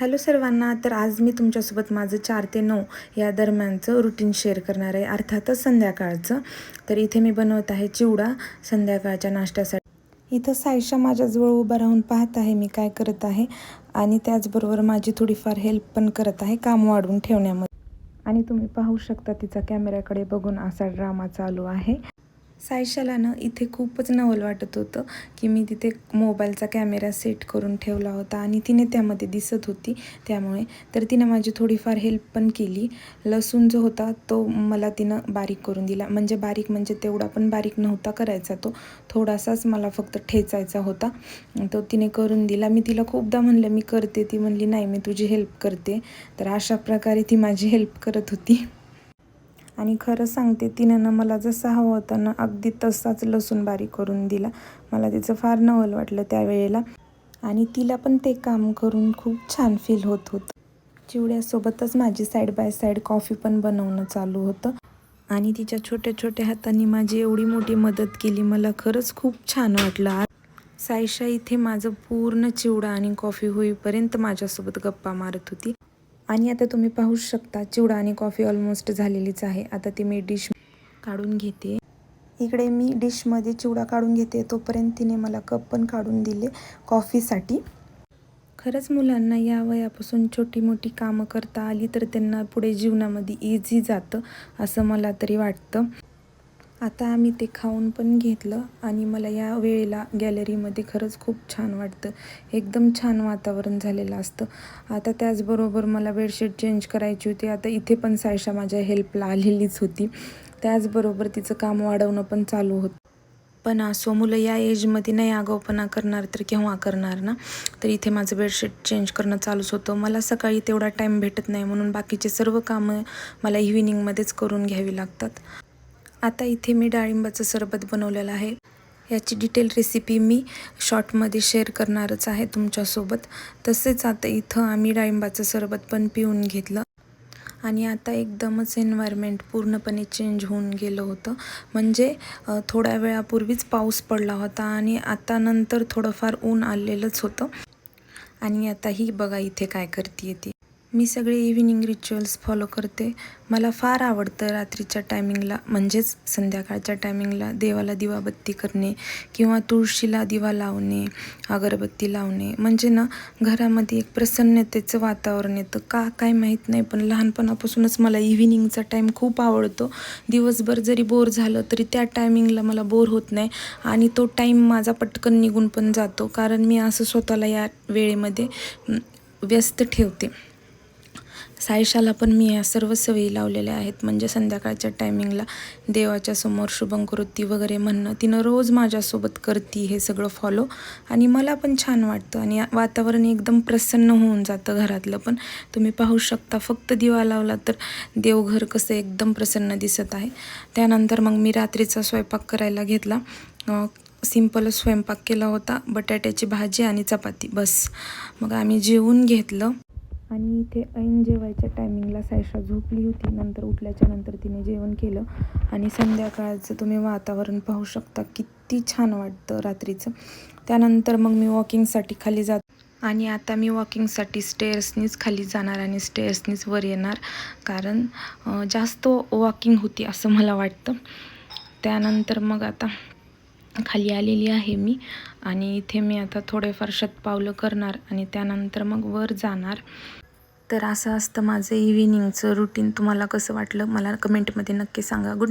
Hello सर्वांना तर आज मी तुमच्यासोबत माझं चार ते नऊ या दरम्यानचं रुटीन शेअर करणार आहे. अर्थातच संध्याकाळचं. तर इथे मी बनवत आहे चिवडा. संध्याकाळच्या नाश्त्यासाठी. इथं सायशा माझ्याजवळ उभा राहून पाहत आहे मी काय करत आहे. आणि त्याचबरोबर माझी थोडीफार हेल्प पण करत आहे काम वाढवून ठेवण्यामध्ये. आणि तुम्ही पाहू शकता तिचा कॅमेऱ्याकडे बघून असा ड्रामा चालू आहे. सायशाला ना इथे खूपच नवल वाटत होतं की मी तिथे मोबाईलचा कॅमेरा सेट करून ठेवला होता आणि तिने त्यामध्ये दिसत होती. त्यामुळे तर तिनं माझी थोडीफार हेल्प पण केली. लसूण जो होता तो मला तिनं बारीक करून दिला. म्हणजे बारीक म्हणजे तेवढा पण बारीक नव्हता करायचा तो. थोडासाच मला फक्त ठेचायचा होता. तो तिने करून दिला. मी तिला खूपदा म्हणलं मी करते. ती म्हणली नाही मी तुझी हेल्प करते. तर अशा प्रकारे ती माझी हेल्प करत होती. आणि खरं सांगते तिनं ना मला जसं हवं होतं ना अगदी तसाच लसूण बारीक करून दिला. मला तिचं फार नवल वाटलं त्यावेळेला. आणि तिला पण ते काम करून खूप छान फील होत होतं. चिवड्यासोबतच माझी साईड बाय साईड कॉफी पण बनवणं चालू होतं. आणि तिच्या छोट्या छोट्या हातांनी माझी एवढी मोठी मदत केली मला खरंच खूप छान वाटलं. सायशा इथे माझं पूर्ण चिवडा आणि कॉफी होईपर्यंत माझ्यासोबत गप्पा मारत होती. आणि आता तुम्ही पाहू शकता चिवडा आणि कॉफी ऑलमोस्ट झालेलीच आहे. आता ती मी डिश काढून घेते. इकडे मी डिशमध्ये चिवडा काढून घेते. तोपर्यंत तिने मला कप पण काढून दिले कॉफीसाठी खरंच मुलांना या वयापासून छोटी मोठी कामं करता आली तर त्यांना पुढे जीवनामध्ये इझी जातं असं मला तरी वाटतं. आता आम्ही ते खाऊन पण घेतलं आणि मला या वेळेला गॅलरीमध्ये खरंच खूप छान वाटतं. एकदम छान वातावरण झालेलं असतं. आता त्याचबरोबर मला बेडशीट चेंज करायची होती. आता इथे पण सायशा माझ्या हेल्पला आलेलीच होती. त्याचबरोबर तिचं काम वाढवणं पण चालू होतं. पण असो मुलं या एजमध्ये नाही आगाऊपणा करणार तर केव्हा करणार ना? तर इथे माझं बेडशीट चेंज करणं चालूच होतं. मला सकाळी तेवढा टाईम भेटत नाही म्हणून बाकीचे सर्व कामं मला इव्हिनिंगमध्येच करून घ्यावी लागतात. आता इथे मी डाळिंबाचं सरबत बनवलेलं आहे. याची डिटेल रेसिपी मी शॉर्टमध्ये शेअर करणारच आहे तुमच्यासोबत. तसेच आता इथं आम्ही डाळिंबाचं सरबत पण पिऊन घेतलं. आणि आता एकदमच एन्व्हायरमेंट पूर्णपणे चेंज होऊन गेलं होतं. म्हणजे थोड्या वेळापूर्वीच पाऊस पडला होता आणि आता नंतर थोडंफार ऊन आलेलंच होतं. आणि आता ही बघा इथे काय करते ती. मी सगळे इव्हिनिंग रिच्युअल्स फॉलो करते. मला फार आवडतं रात्रीच्या टायमिंगला म्हणजेच संध्याकाळच्या टायमिंगला देवाला दिवाबत्ती करणे किंवा तुळशीला दिवा लावणे अगरबत्ती लावणे. म्हणजे ना घरामध्ये एक प्रसन्नतेचं वातावरण येतं. का काय माहीत नाही पण लहानपणापासूनच मला इव्हिनिंगचा टाईम खूप आवडतो. दिवसभर जरी बोर झालं तरी त्या टायमिंगला मला बोर होत नाही. आणि तो टाईम माझा पटकन निघून पण जातो. कारण मी असं स्वतःला या वेळेमध्ये व्यस्त ठेवते. सायशाला पण मी या सर्व सवयी लावलेल्या आहेत. म्हणजे संध्याकाळच्या टायमिंगला देवाच्या समोर शुभंकृती वगैरे म्हणणं तिनं रोज माझ्यासोबत करती हे सगळं फॉलो आणि मला पण छान वाटतं आणि वातावरण एकदम प्रसन्न होऊन जातं घरातलं पण. तुम्ही पाहू शकता फक्त दिवा लावला तर देवघर कसं एकदम प्रसन्न दिसत आहे. त्यानंतर मग मी रात्रीचा स्वयंपाक करायला घेतला. सिंपलच स्वयंपाक केला होता बटाट्याची भाजी आणि चपाती बस. मग आम्ही जेवून घेतलं. आणि इथे ऐन जेवायच्या टायमिंगला सायशा झोपली होती. नंतर उठल्याच्या नंतर तिने जेवण केलं. आणि संध्याकाळचं तुम्ही वातावरण पाहू शकता. किती छान वाटतं रात्रीचं. त्यानंतर मग मी वॉकिंगसाठी खाली जात आणि आता मी वॉकिंगसाठी स्टेअर्सनीच खाली जाणार आणि स्टेअर्सनीच वर येणार. कारण जास्त वॉकिंग होती असं मला वाटतं. त्यानंतर मग आता खाली आलेली आहे मी. आणि इथे मी आता थोडेफार शतपावलं करणार आणि त्यानंतर मग वर जाणार. तर असं असतं माझं इव्हिनिंगचं रुटीन तुम्हाला कसं वाटलं? मला कमेंटमध्ये नक्की सांगा. गुड